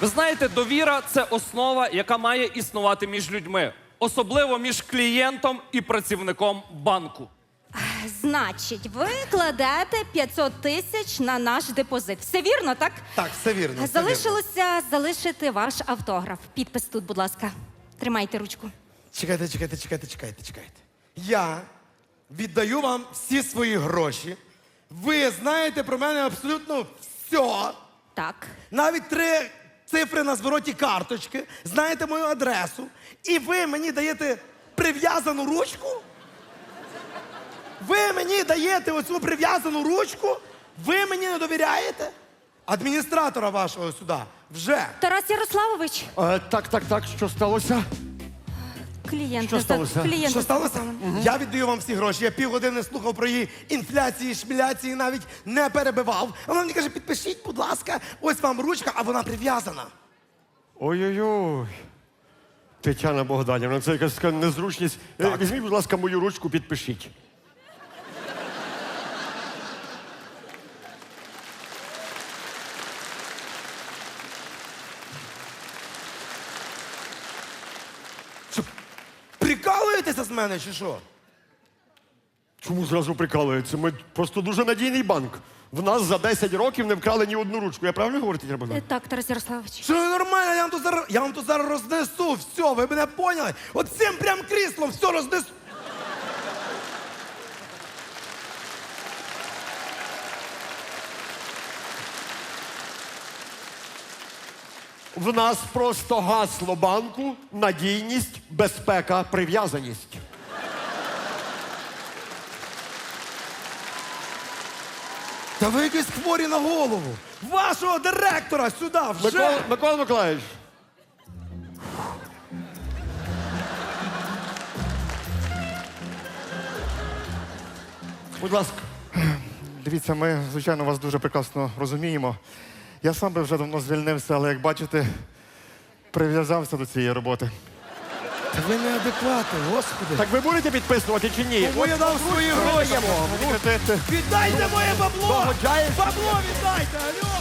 Ви знаєте, довіра це основа, яка має існувати між людьми, особливо між клієнтом і працівником банку. Значить, ви кладете 500 тисяч на наш депозит. Все вірно, так? Так, все вірно. все вірно. Залишилося залишити ваш автограф. Підпис тут, будь ласка. Тримайте ручку. Чекайте, чекайте, чекайте, чекайте, чекайте. Я віддаю вам всі свої гроші. Ви знаєте про мене абсолютно все. Так. Навіть три цифри на звороті карточки, знаєте мою адресу, і ви мені даєте прив'язану ручку? Ви мені даєте оцю прив'язану ручку? Ви мені не довіряєте? Адміністратора вашого сюди вже. Тарас Ярославович, Е, так, так, так, що сталося? Клієнт Що не за- сталося? клієнт Що не сталося? записали. Я віддаю вам всі гроші. Я півгодини слухав про її інфляції, шміляції, навіть не перебивав. А вона мені каже, підпишіть, будь ласка, ось вам ручка, а вона прив'язана. Ой-ой-ой. Тетяна Богданівна, це якась така незручність. Е, Візьміть, будь ласка, мою ручку, підпишіть. Що, прикалуєтеся з мене чи що? Чому зразу прикалується? Ми просто дуже надійний банк. В нас за 10 років не вкрали ні одну ручку. Я правильно говорю, Тетяна Е, Так, Тарас Ярославович. Що ви нормально, я вам тут зараз, я вам тут зараз рознесу все, ви мене поняли? От цим прям кріслом все рознесу. В нас просто гасло банку надійність, безпека, прив'язаність. Та ви якісь хворі на голову. Вашого директора сюди вже. Микола, Микола Миколаївич. Будь ласка. Дивіться, ми, звичайно, вас дуже прекрасно розуміємо. Я сам би вже давно звільнився, але як бачите, прив'язався до цієї роботи. Та ви неадекватні, господи. Так ви будете підписувати чи ні? Кому я дав свої гроші? Віддайте моє бабло! Бабло віддайте, алло!